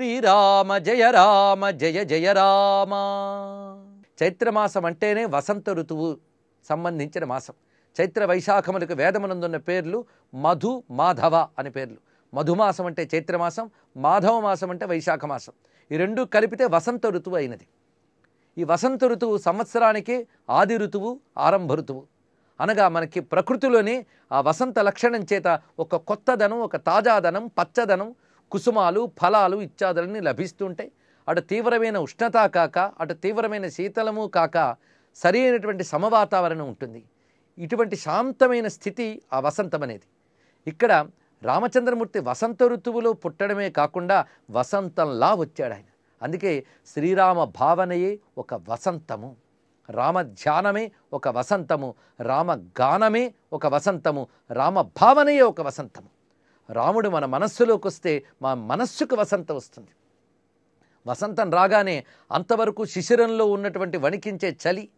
శ్రీరామ జయ రామ జయ జయ రామ. చైత్రమాసం అంటేనే వసంత ఋతువు సంబంధించిన మాసం. చైత్ర వైశాఖములకు వేదమునందున్న పేర్లు మధు మాధవ అని పేర్లు. మధుమాసం అంటే చైత్రమాసం మాధవ మాసం అంటే వైశాఖ మాసం ఈ రెండు కలిపితే వసంత ఋతువు అయినది. ఈ వసంత ఋతువు సంవత్సరానికి ఆది ఋతువు ఆరంభ ఋతువు. అనగా మనకి ప్రకృతిలోని ఆ వసంత లక్షణం చేత ఒక కొత్తదనం ఒక తాజాదనం పచ్చదనం కుసుమాలు ఫలాలు ఇత్యాదులన్నీ లభిస్తుంటాయి. అటు తీవ్రమైన ఉష్ణత కాక అటు తీవ్రమైన శీతలము కాక సరి అయినటువంటి సమవాతావరణం ఉంటుంది. ఇటువంటి శాంతమైన స్థితి ఆ వసంతం అనేది. ఇక్కడ రామచంద్రమూర్తి వసంత ఋతువులో పుట్టడమే కాకుండా వసంతంలా వచ్చాడు ఆయన. అందుకే శ్రీరామ భావనయే ఒక వసంతము. రామ ధ్యానమే ఒక వసంతము. రామ గానమే ఒక వసంతము. రామ భావనయే ఒక వసంతము. రాముడు మన మనస్సులోకి వస్తే మా మనస్సుకు వసంతం వస్తుంది. వసంతం రాగానే అంతవరకు శిశిరంలో ఉన్నటువంటి వణికించే చలి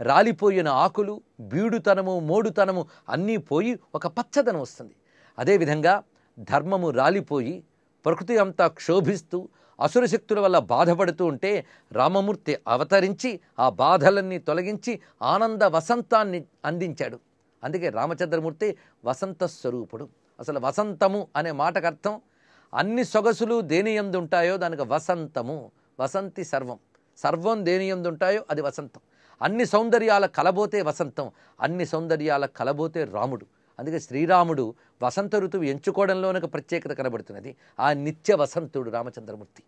రాలిపోయిన ఆకులు బీడుతనము మోడుతనము అన్నీ పోయి ఒక పచ్చదనం వస్తుంది. అదేవిధంగా ధర్మము రాలిపోయి ప్రకృతి అంతా క్షోభిస్తూ అసుర శక్తుల వల్ల బాధపడుతూ ఉంటే రామమూర్తి అవతరించి ఆ బాధలన్నీ తొలగించి ఆనంద వసంతాన్ని అందించాడు. అందుకే రామచంద్రమూర్తి వసంత స్వరూపుడు. అసలు వసంతము అనే మాటకు అర్థం అన్ని సొగసులు దేని ఎందు ఉంటాయో దానికి వసంతము వసంతి సర్వం. సర్వం దేని ఎందు ఉంటాయో అది వసంతం. అన్ని సౌందర్యాల కలబోతే వసంతం అన్ని సౌందర్యాల కలబోతే రాముడు. అందుకే శ్రీరాముడు వసంత ఋతువు ఎంచుకోవడంలోనే ఒక ప్రత్యేకత కనబడుతున్నది. ఆ నిత్య వసంతుడు రామచంద్రమూర్తి.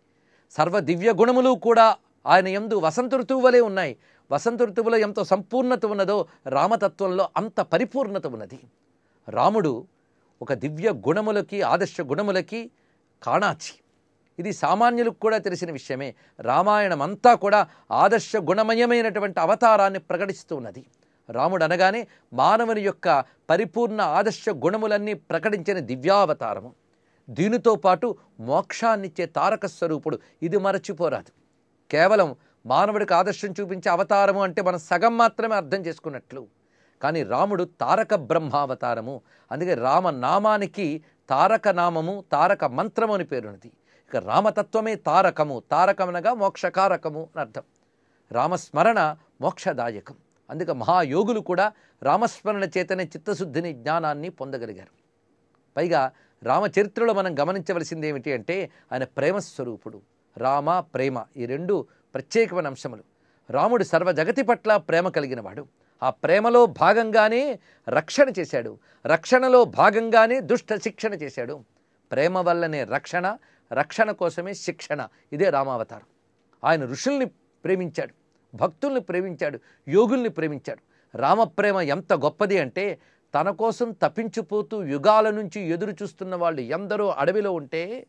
సర్వ దివ్య గుణములు కూడా ఆయన ఎందు వసంత ఋతువు వలె ఉన్నాయి. వసంత ఋతువులో ఎంతో సంపూర్ణత ఉన్నదో రామతత్వంలో అంత పరిపూర్ణత ఉన్నది. రాముడు ఒక దివ్య గుణములకి ఆదర్శ గుణములకి కాణాచి. ఇది సామాన్యులకు కూడా తెలిసిన విషయమే. రామాయణం అంతా కూడా ఆదర్శ గుణమయమైనటువంటి అవతారాన్ని ప్రకటిస్తూ ఉన్నది రాముడు అనగానే మానవుని యొక్క పరిపూర్ణ ఆదర్శ గుణములన్నీ ప్రకటించిన దివ్యావతారము. దీనితో పాటు మోక్షాన్నిచ్చే తారక స్వరూపుడు ఇది మరచిపోరాదు. కేవలం మానవుడికి ఆదర్శం చూపించే అవతారము అంటే మనం సగం మాత్రమే అర్థం చేసుకున్నట్లు. కానీ రాముడు తారక బ్రహ్మావతారము. అందుకే రామనామానికి తారక నామము తారక మంత్రము అని పేరున్నది. ఇక రామతత్వమే తారకము. తారకమనగా మోక్షకారకము అని అర్థం. రామస్మరణ మోక్షదాయకం. అందుకే మహాయోగులు కూడా రామస్మరణ చేతనే చిత్తశుద్ధిని జ్ఞానాన్ని పొందగలిగారు. పైగా రామచరిత్రలో మనం గమనించవలసింది ఏమిటి అంటే ఆయన ప్రేమస్వరూపుడు. రామ ప్రేమ ఈ రెండు ప్రత్యేకమైన అంశములు. రాముడు సర్వ జగతి పట్ల ప్రేమ కలిగినవాడు. ఆ ప్రేమలో భాగంగానే రక్షణ చేశాడు. రక్షణలో భాగంగానే దుష్ట శిక్షణ చేశాడు. ప్రేమ వల్లనే రక్షణ రక్షణ కోసమే శిక్షణ. ఇదే రామావతారం. ఆయన ఋషుల్ని ప్రేమించాడు భక్తుల్ని ప్రేమించాడు యోగుల్ని ప్రేమించాడు. రామప్రేమ ఎంత గొప్పది అంటే తన కోసం తప్పించిపోతూ యుగాల నుంచి ఎదురు చూస్తున్న వాళ్ళు ఎందరో అడవిలో ఉంటే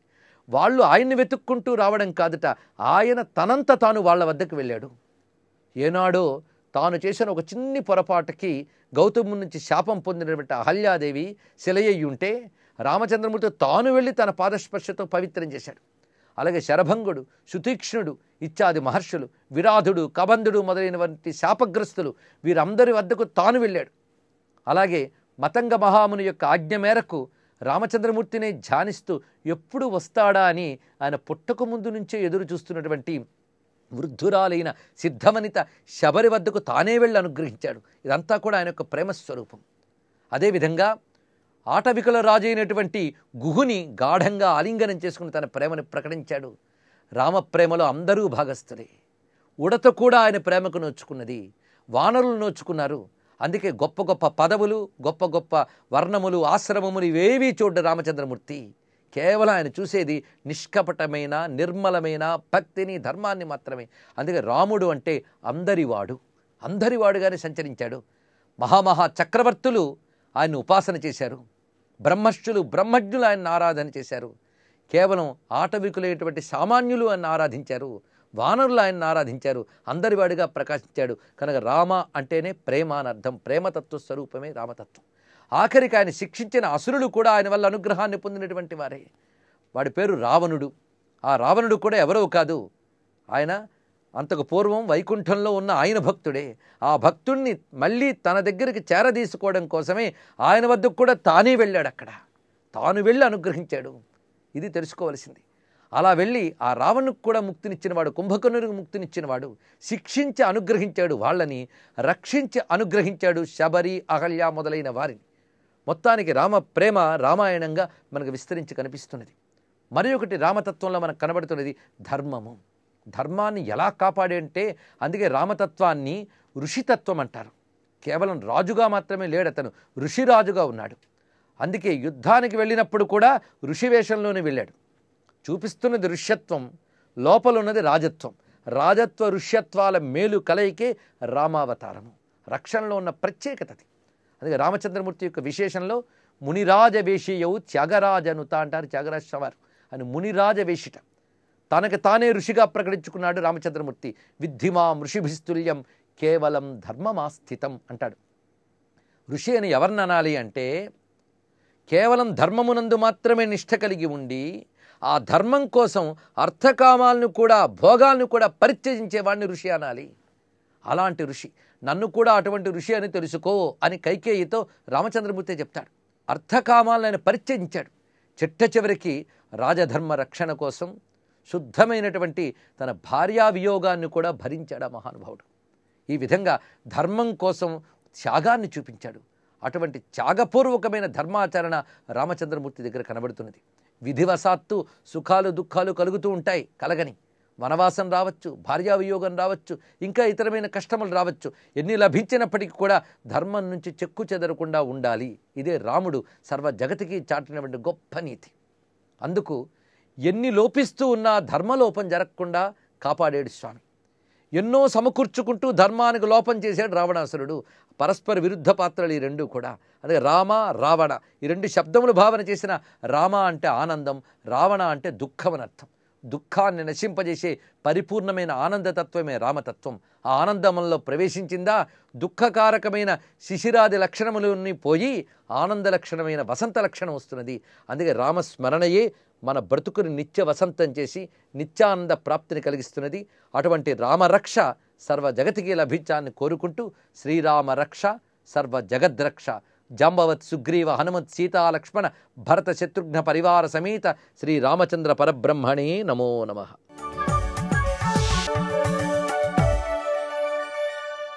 వాళ్ళు ఆయన్ని వెతుక్కుంటూ రావడం కాదుట ఆయన తనంత తాను వాళ్ళ వద్దకు వెళ్ళాడు. ఏనాడో తాను చేసిన ఒక చిన్ని పొరపాటుకి గౌతము నుంచి శాపం పొందినటువంటి అహల్యాదేవి శిలయ్యి ఉంటే రామచంద్రమూర్తి తాను వెళ్ళి తన పాదస్పర్శతో పవిత్రం చేశాడు. అలాగే శరభంగుడు సుతీక్ష్ణుడు ఇత్యాది మహర్షులు విరాధుడు కబంధుడు మొదలైనటువంటి శాపగ్రస్తులు వీరందరి వద్దకు తాను వెళ్ళాడు. అలాగే మతంగ మహాముని యొక్క ఆజ్ఞ మేరకు రామచంద్రమూర్తిని ధ్యానిస్తూ ఎప్పుడు వస్తాడా అని ఆయన పుట్టక ముందు నుంచే ఎదురు చూస్తున్నటువంటి వృద్ధురాలైన సిద్ధవనిత శబరి వద్దకు తానే వెళ్ళి అనుగ్రహించాడు. ఇదంతా కూడా ఆయన యొక్క ప్రేమస్వరూపం. అదేవిధంగా ఆటవికుల రాజు అయినటువంటి గుహుని గాఢంగా ఆలింగనం చేసుకుని తన ప్రేమను ప్రకటించాడు. రామప్రేమలో అందరూ భాగస్థులే. ఉడత కూడా ఆయన ప్రేమకు నోచుకున్నది. వానరులు నోచుకున్నారు. అందుకే గొప్ప గొప్ప పదవులు గొప్ప గొప్ప వర్ణములు ఆశ్రమములు ఇవేవీ చూడ్డ రామచంద్రమూర్తి. కేవలం ఆయన చూసేది నిష్కపటమైన నిర్మలమైన భక్తిని ధర్మాన్ని మాత్రమే. అందుకే రాముడు అంటే అందరివాడు. అందరివాడుగానే సంచరించాడు. మహామహా చక్రవర్తులు ఆయన ఉపాసన చేశారు. బ్రహ్మష్ఠులు బ్రహ్మజ్ఞులు ఆయన ఆరాధన చేశారు. కేవలం ఆటవికులైనటువంటి సామాన్యులు ఆయన ఆరాధించారు. వానరులు ఆయన ఆరాధించారు. అందరివాడిగా ప్రకాశించాడు. కనుక రామ అంటేనే ప్రేమ అని అర్థం. ప్రేమతత్వ స్వరూపమే రామతత్వం. ఆఖరికి ఆయన శిక్షించిన అసురులు కూడా ఆయన వల్ల అనుగ్రహాన్ని పొందినటువంటి వారే. వాడి పేరు రావణుడు. ఆ రావణుడు కూడా ఎవరో కాదు. ఆయన అంతకు పూర్వం వైకుంఠంలో ఉన్న ఆయన భక్తుడే. ఆ భక్తుణ్ణి మళ్ళీ తన దగ్గరికి చేరదీసుకోవడం కోసమే ఆయన వద్దకు కూడా తానే వెళ్ళాడు అక్కడ. తాను వెళ్ళి అనుగ్రహించాడు. ఇది తెలుసుకోవలసింది. అలా వెళ్ళి ఆ రావణుకు కూడా ముక్తినిచ్చినవాడు కుంభకర్ణునికి ముక్తినిచ్చినవాడు శిక్షించి అనుగ్రహించాడు వాళ్ళని రక్షించి అనుగ్రహించాడు శబరి అహల్య మొదలైన వారిని. మొత్తానికి రామ ప్రేమ రామాయణంగా మనకు విస్తరించి కనిపిస్తున్నది. మరి ఒకటి రామతత్వంలో మనకు కనబడుతున్నది ధర్మము. ధర్మాన్ని ఎలా కాపాడే అంటే అందుకే రామతత్వాన్ని ఋషితత్వం అంటారు. కేవలం రాజుగా మాత్రమే లేడు అతను ఋషిరాజుగా ఉన్నాడు. అందుకే యుద్ధానికి వెళ్ళినప్పుడు కూడా ఋషి వేషంలోనే వెళ్ళాడు. చూపిస్తున్నది ఋష్యత్వం లోపల ఉన్నది రాజత్వం. రాజత్వ ఋష్యత్వాల మేలు కలయికే రామావతారము. రక్షణలో ఉన్న ప్రత్యేకతది అందుకే రామచంద్రమూర్తి యొక్క విశేషంలో మునిరాజ వేషియవు త్యాగరాజనుత అంటారు త్యాగరాజ వారు అని మునిరాజ వేషిట తనకు తానే ఋషిగా ప్రకటించుకున్నాడు రామచంద్రమూర్తి. విద్ధిమా ఋషిభిస్తుల్యం కేవలం ధర్మమాస్థితం అంటాడు. ఋషి అని ఎవరిని అనాలి అంటే కేవలం ధర్మమునందు మాత్రమే నిష్ఠ కలిగి ఉండి ఆ ధర్మం కోసం అర్థకామాలను కూడా భోగాలను కూడా పరిత్యజించేవాడిని ఋషి అనాలి. అలాంటి ఋషి. నన్ను కూడా అటువంటి ఋషి అని తెలుసుకో అని కైకేయితో రామచంద్రమూర్తి చెప్తాడు. అర్థకామాలను ఆయన చిట్ట చివరికి రాజధర్మ రక్షణ కోసం శుద్ధమైనటువంటి తన భార్యా వియోగాన్ని కూడా భరించాడు ఆ మహానుభావుడు. ఈ విధంగా ధర్మం కోసం త్యాగాన్ని చూపించాడు. అటువంటి త్యాగపూర్వకమైన ధర్మాచరణ రామచంద్రమూర్తి దగ్గర కనబడుతున్నది. విధివశాత్తు సుఖాలు దుఃఖాలు కలుగుతూ ఉంటాయి కలగని. వనవాసం రావచ్చు భార్యావియోగం రావచ్చు ఇంకా ఇతరమైన కష్టములు రావచ్చు. ఎన్ని లభించినప్పటికీ కూడా ధర్మం నుంచి చెక్కు చెదరకుండా ఉండాలి. ఇదే రాముడు సర్వ జగతికి చాటినటువంటి గొప్ప నీతి. అందుకు ఎన్ని లోపిస్తూ ఉన్నా ధర్మలోపం జరగకుండా కాపాడాడు స్వామి. ఎన్నో సమకూర్చుకుంటూ ధర్మానికి లోపం చేశాడు రావణాసురుడు. పరస్పర విరుద్ధ పాత్రలు ఈ రెండు కూడా. అదే రామ రావణ ఈ రెండు శబ్దములు భావన చేసిన రామ అంటే ఆనందం రావణ అంటే దుఃఖం అని అర్థం. దుఃఖాన్ని నశింపజేసే పరిపూర్ణమైన ఆనందతత్వమే రామతత్వం. ఆ ఆనందంలో ప్రవేశించిందా? దుఃఖకారకమైన శిశిరాది లక్షణములని పోయి ఆనంద లక్షణమైన వసంత లక్షణం వస్తున్నది. అందుకే రామస్మరణయే మన బ్రతుకుని నిత్య వసంతం చేసి నిత్యానంద ప్రాప్తిని కలిగిస్తున్నది. అటువంటి రామరక్ష సర్వ జగతికి లభించాలని కోరుకుంటూ శ్రీరామ రక్ష సర్వ జగద్రక్ష జాంబవత్ సుగ్రీవ హనుమత్ సీతా లక్ష్మణ భరత శత్రుఘ్న పరివార సమేత శ్రీరామచంద్ర పరబ్రహ్మణే నమో నమః.